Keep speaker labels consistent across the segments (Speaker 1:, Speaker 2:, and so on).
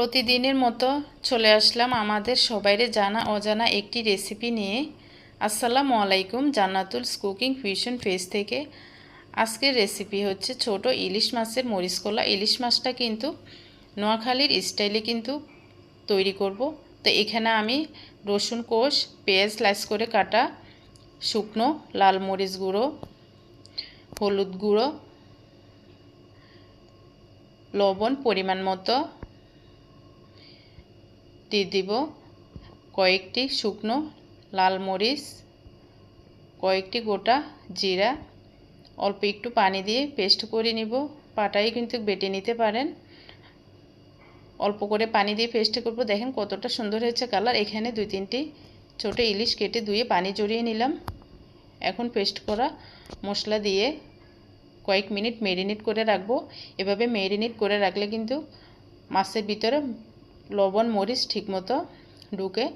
Speaker 1: প্রতিদিনের মতো চলে আসলাম আমাদের সবাইরে জানা অজানা একটি রেসিপি নিয়ে। আসসালামু আলাইকুম, জান্নাতুল কুকিং ফিউশন ফেস থেকে। আজকের রেসিপি হচ্ছে ছোট ইলিশ মাছের মরিচ কলা। ইলিশ মাছটা কিন্তু নোয়াখালীর স্টাইলে কিন্তু তৈরি করব। তো এখানে আমি রসুন কোষ, পেঁয়াজ স্লাইস করে কাটা শুকনো লাল মরিচ গুঁড়ো, হলুদ গুঁড়ো, লবণ পরিমাণ মতো দিয়ে দিব কয়েকটি শুকনো লাল মরিচ, কয়েকটি গোটা জিরা। অল্প একটু পানি দিয়ে পেস্ট করে নিব। পাটাই কিন্তু বেটে নিতে পারেন। অল্প করে পানি দিয়ে পেস্ট করব। দেখেন কতটা সুন্দর হয়েছে কালার। এখানে দুই তিনটি ছোটো ইলিশ কেটে ধুয়ে পানি জড়িয়ে নিলাম। এখন পেস্ট করা মশলা দিয়ে কয়েক মিনিট মেরিনেট করে রাখব। এভাবে মেরিনেট করে রাখলে কিন্তু মাছের ভিতরে লবণ, মরিচ ঠিকমতো ঢুকে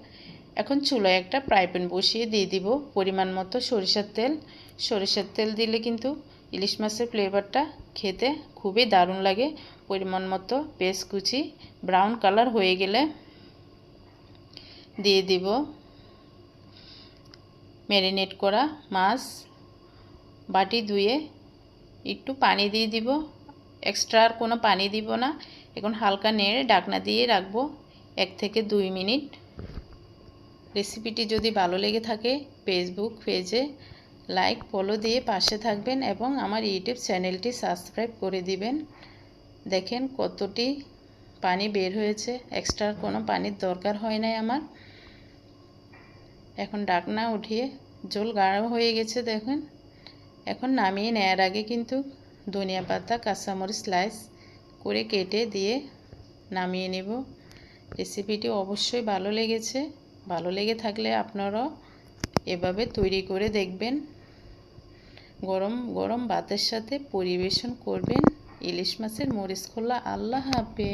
Speaker 1: এখন চুলায় একটা প্যান বসিয়ে দিয়ে দিব পরিমাণ মতো সরিষার তেল। সরিষার তেল দিলে কিন্তু ইলিশ মাছের ফ্লেভারটা খেতে খুবই দারুণ লাগে। পরিমাণ মতো পেস্ট কুচি, ব্রাউন কালার হয়ে গেলে দিয়ে দিব ম্যারিনেট করা মাছ। বাটি ধুয়ে একটু পানি দিয়ে দিব। এক্সট্রা আর কোনো পানি দিব না। এখন হালকা নেড়ে ডাকনা দিয়ে রাখব এক থেকে দুই মিনিট। রেসিপিটি যদি ভালো লেগে থাকে ফেসবুক পেজে লাইক, ফলো দিয়ে পাশে থাকবেন এবং আমার ইউটিউব চ্যানেলটি সাবস্ক্রাইব করে দিবেন। দেখেন কতটি পানি বের হয়েছে, এক্সট্রা কোনো পানির দরকার হয় নাই আমার। এখন ডাকনা উঠিয়ে জল গাঢ় হয়ে গেছে দেখেন। এখন নামিয়ে নেওয়ার আগে কিন্তু ধনিয়া পাতা, কাঁচামরিচ স্লাইস করে কেটে দিয়ে নামিয়ে নেব। রেসিপিটি অবশ্যই ভালো লেগেছে। ভালো লেগে থাকলে আপনারাও এভাবে তৈরি করে দেখবেন। গরম গরম ভাতের সাথে পরিবেশন করবেন। ইলিশ মাছের মরিচ খোলা। আল্লাহ হাফেজ।